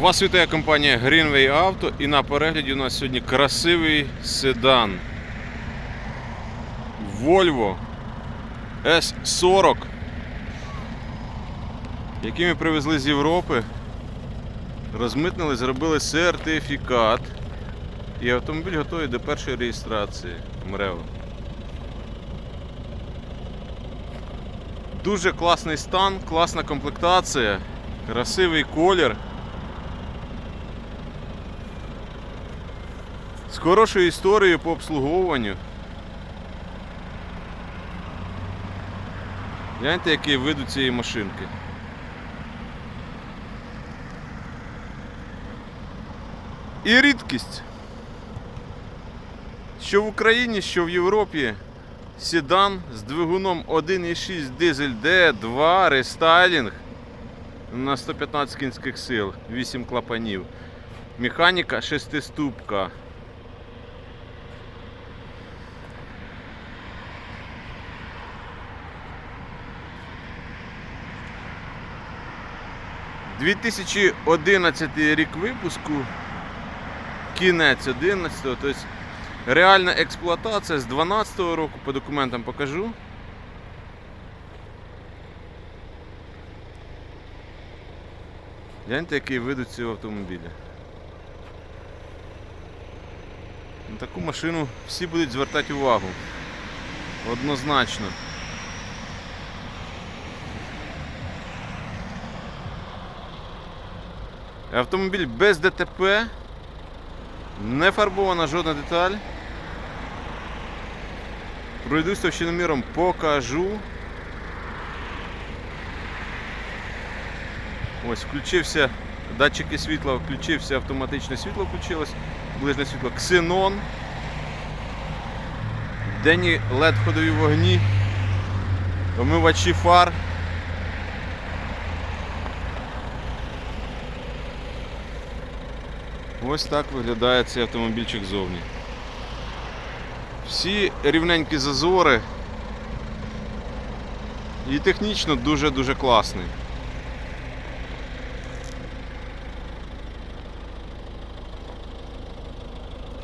Вас вітає компанія Greenway Auto і на перегляді у нас сьогодні красивий седан Volvo S40, який ми привезли з Європи, розмитнили, зробили сертифікат і автомобіль готовий до першої реєстрації МРЕО. Дуже класний стан, класна комплектація, красивий колір. Хорошою історією по обслуговуванню. Гляньте, який вид у цієї машинки. І рідкість. Що в Україні, що в Європі седан з двигуном 1,6 дизель D2 рестайлінг на 115 кінських сил, 8 клапанів. Механіка шестиступка. – 2011 рік випуску, кінець 11, тобто реальна експлуатація з 12 року, по документам покажу. Гляньте, який вид у цього автомобіля. На таку машину всі будуть звертати увагу. Однозначно. Автомобіль без ДТП, не фарбована жодна деталь. Пройдусь товщиноміром, покажу. Ось, включився датчики світла, включився автоматичне світло, включилось, ближнє світло, ксенон, денні LED ходові вогні, омивачі фар. Ось так виглядає цей автомобільчик ззовні. Всі рівненькі зазори. І технічно дуже-дуже класний.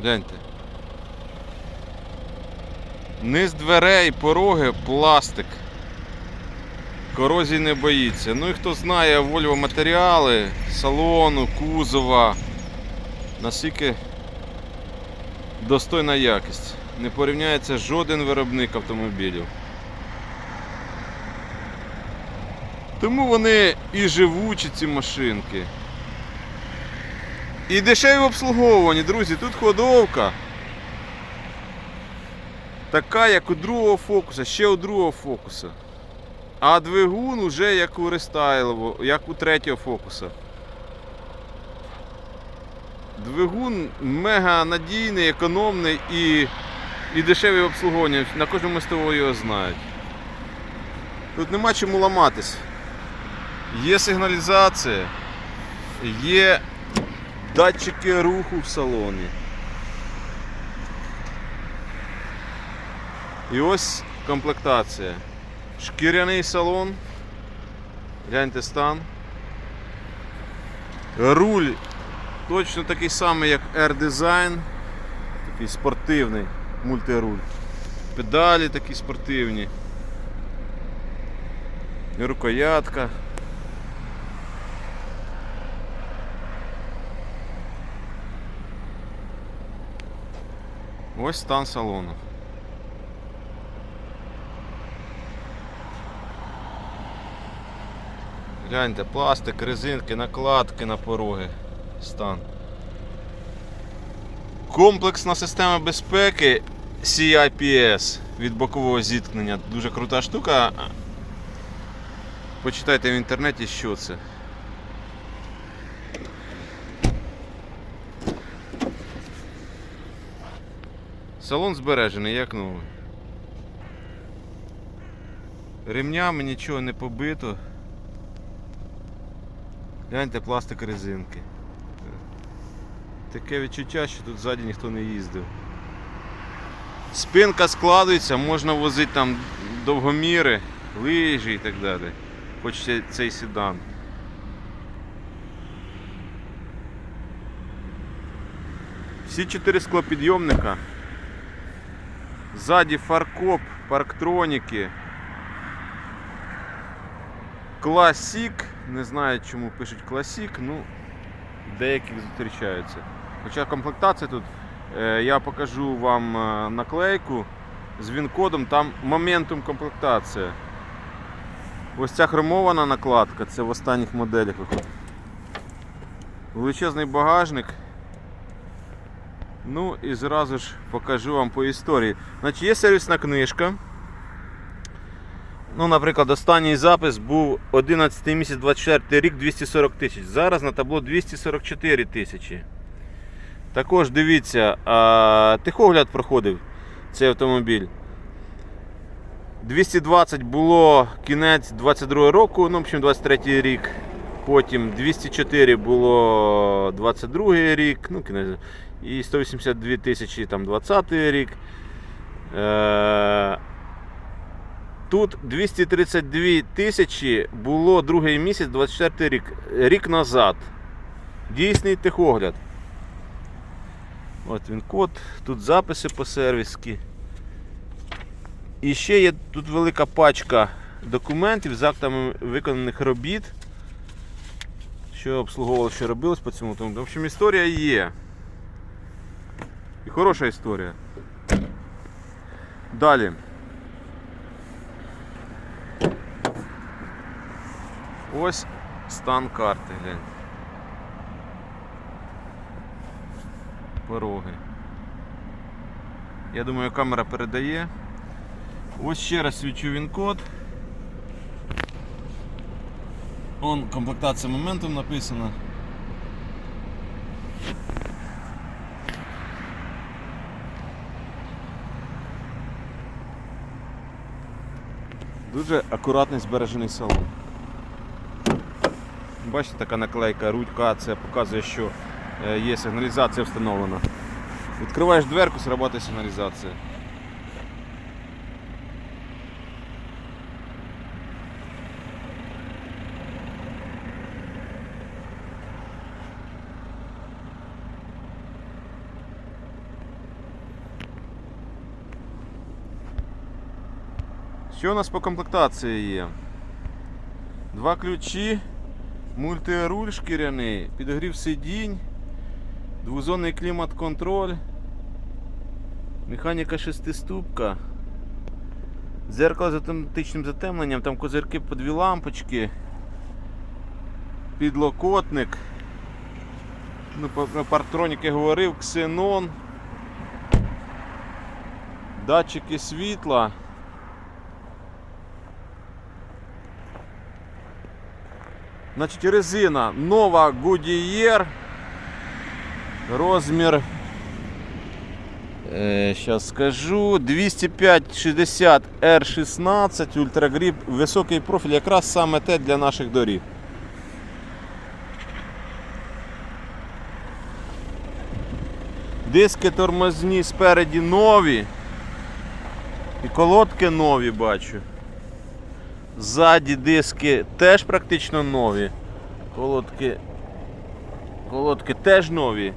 Гляньте. Низ дверей, пороги, пластик. Корозії не боїться. Ну і хто знає Volvo матеріали, салону, кузова, наскільки достойна якість. Не порівняється жоден виробник автомобілів. Тому вони і живучі ці машинки. І дешеві в друзі, тут ходовка. Така, як у другого фокуса, ще у другого фокуса. А двигун уже як у рестайлового, як у третього фокуса. Двигун мега надійний, економний і, і дешевий в обслуговуванні. На кожному СТО його знають. Тут нема чому ламатись. Є сигналізація, є датчики руху в салоні. І ось комплектація. Шкіряний салон. Гляньте стан. Руль точно такий самий, як R-Design. Такий спортивний мультируль. Педалі такі спортивні. І рукоятка. Ось стан салону. Гляньте, пластик, резинки, накладки на пороги. Стан. Комплексна система безпеки CIPS від бокового зіткнення. Дуже крута штука. Почитайте в інтернеті, що це. Салон збережений, як новий. Ремнями нічого не побито. Гляньте пластик резинки. Таке відчуття, що тут ззаді ніхто не їздив. Спинка складується, можна возити там довгоміри, лижі і так далі. Хоч цей седан. Всі чотири склопідйомника. Ззаді фаркоп, парктроніки. Класік. Не знаю, чому пишуть класік, ну деяких зустрічаються. Хоча комплектація тут, е, я покажу вам е, наклейку з він-кодом, там моментум комплектація. Ось ця хромована накладка, це в останніх моделях виходить. Величезний багажник. Ну і зразу ж покажу вам по історії. Значить, є сервісна книжка. Ну, наприклад, останній запис був 11 місяць 24 рік 240 тисяч. Зараз на табло 244 тисячі. Також дивіться, а, тихогляд проходив цей автомобіль. 220 було кінець 22 року, ну, в общем, 23 рік. Потім 204 було 22 рік, ну, кінець, і 182 тисячі там 20 рік. Е, Тут 232 тисячі було другий місяць, 24 рік, рік назад. Дійсний техогляд. От він код, тут записи по сервіски. І ще є тут велика пачка документів з актами виконаних робіт. Що обслуговувало, що робилось по цьому тому. В общем, історія є. І хороша історія. Далі. Ось стан карти, глянь. Пороги. Я думаю, камера передає. Ось ще раз свічу він код. Он комплектація моментом написана. Дуже акуратний збережений салон. Бачите, така наклейка рудька, це показує, що є сигналізація встановлена. Відкриваєш дверку, срабатує сигналізація. Що у нас по комплектації є? Два ключі, мультируль шкіряний, підогрів сидінь, двозонний клімат-контроль, механіка шестиступка, дзеркало з автоматичним затемненням, там козирки по дві лампочки, підлокотник. Ну, про парктроніки говорив, ксенон, датчики світла. Значить, резина. Нова Goodyear. Розмір. Зараз скажу. 205-60 R16 Ультрагріп, високий профіль, якраз саме те для наших доріг. Диски тормозні спереді нові. І колодки нові бачу. Ззаді диски теж практично нові. Колодки. Колодки теж нові.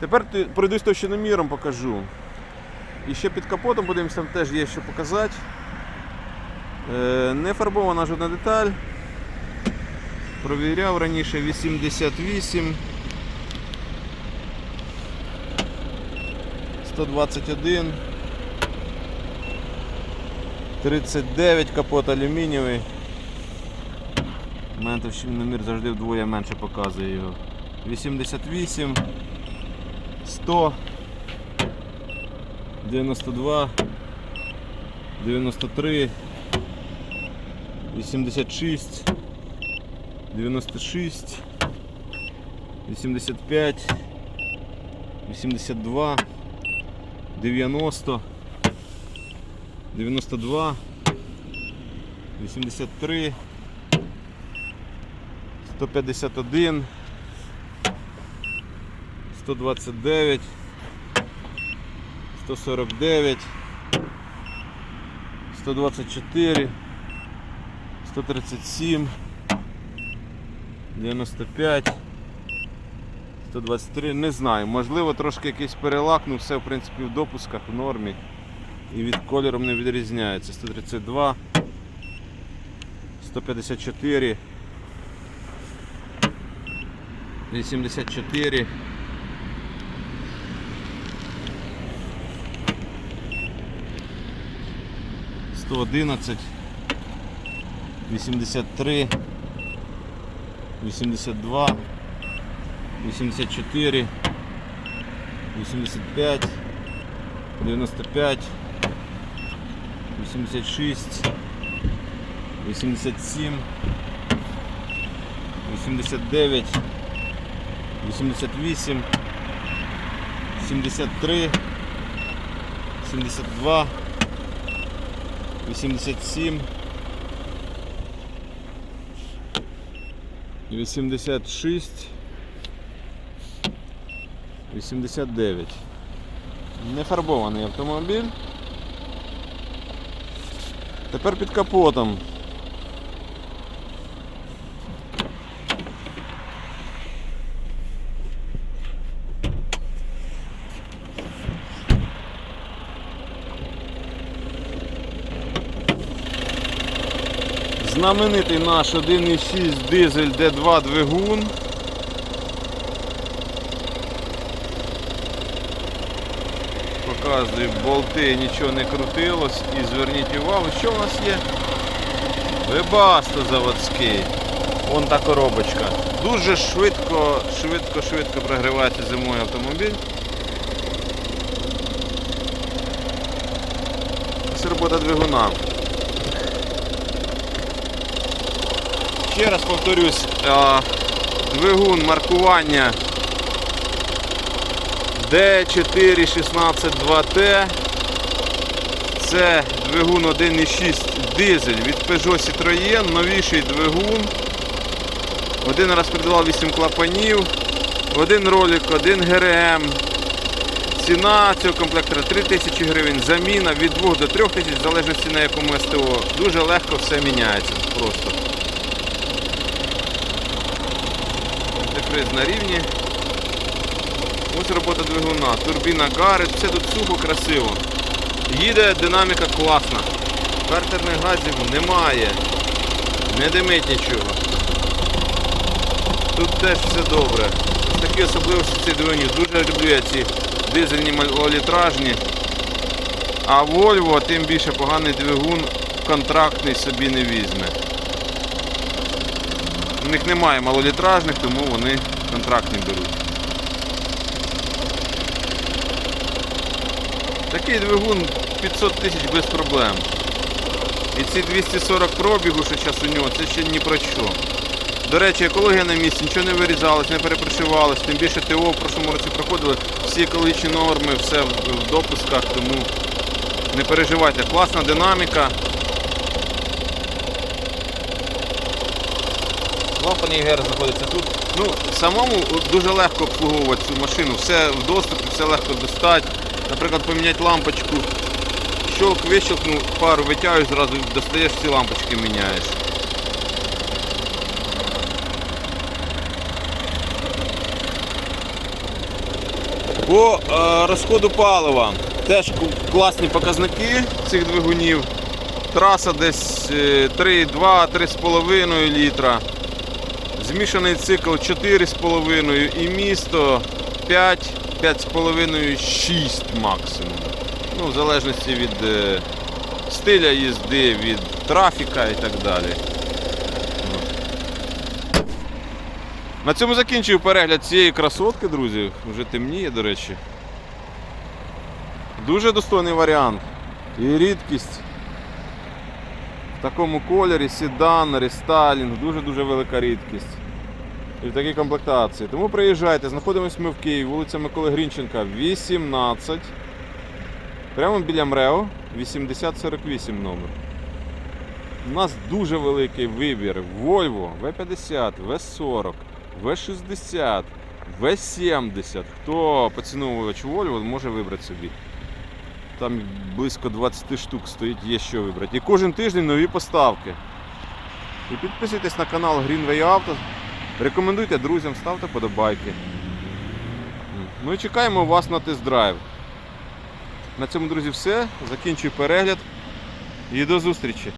Тепер пройдусь товщиноміром покажу. І ще під капотом подивимося, там теж є що показати. Е, не фарбована жодна деталь. Провіряв раніше 88. 121. 39 капот алюмінієвий. У мене товщиномір завжди вдвоє менше показує його. 88, 100, 92, 93, 86, 96, 85, 82, 90. 92, 83, 151, 129, 149, 124, 137, 95, 123, не знаю. Можливо, трошки якийсь перелак, ну все в принципі в допусках в нормі. І від кольором не відрізняється. 132, 154, 84. 111, 83, 82, 84, 85, 95, 86, 87, 89, 88, 73, 72 87 86 89 Нефарбований автомобіль. Тепер під капотом. Знаменитий наш 1.6 дизель D2 двигун. Показую болти, нічого не крутилось. І зверніть увагу, що в нас є? Вебасто заводський. Вон та коробочка. Дуже швидко, швидко, швидко прогрівається зимою автомобіль. Це робота двигуна. Ще раз повторюсь, двигун маркування D4162T. Це двигун 1.6 дизель від Peugeot Citroën, новіший двигун. Один раз придавав 8 клапанів, один ролик, один ГРМ. Ціна цього комплектора 3000 гривень, заміна від 2 до 3000 в залежності на якому СТО. Дуже легко все міняється просто. Антифриз на рівні. Ось робота двигуна, турбіна гарить, все тут сухо, красиво. Їде динаміка класна. Картерних газів немає. Не димить нічого. Тут теж все добре. Такі особливості цих двигунів. Дуже люблю я ці дизельні малолітражні. А Volvo тим більше поганий двигун контрактний собі не візьме. У них немає малолітражних, тому вони контрактні беруть. Такий двигун 500 тисяч без проблем. І ці 240 пробігу, що зараз у нього, це ще ні про що. До речі, екологія на місці, нічого не вирізалось, не перепрошивалось, тим більше ТО в прошлому році проходили всі екологічні норми, все в в допусках, тому не переживайте. Класна динаміка. Клапан ЄГР знаходиться тут. Ну, самому дуже легко обслуговувати цю машину, все в доступі, все легко достати. Наприклад, поміняти лампочку. Щелк вищелкнув, пару витягуєш, зразу достаєш ці лампочки міняєш. По е, розходу палива теж класні показники цих двигунів. Траса десь е, 3,2-3,5 літра. Змішаний цикл 4,5 і місто 5, 5,5, 6 максимум. Ну, в залежності від е, стиля їзди, від трафіка і так далі. На цьому закінчую перегляд цієї красотки, друзі. Вже темніє, до речі. Дуже достойний варіант. І рідкість. В такому кольорі седан, рестайлінг, дуже-дуже велика рідкість. І в такій комплектації. Тому приїжджайте, знаходимося ми в Києві, вулиця Миколи Грінченка, 18. Прямо біля МРЕО 8048 номер. У нас дуже великий вибір. Volvo V50, V40, V60, V70. Хто поціновувач Volvo, може вибрати собі. Там близько 20 штук стоїть, є що вибрати. І кожен тиждень нові поставки. І підписуйтесь на канал Greenway Auto. Рекомендуйте друзям, ставте подобайки. Ну і чекаємо вас на тест-драйв. На цьому, друзі, все. Закінчую перегляд. І до зустрічі!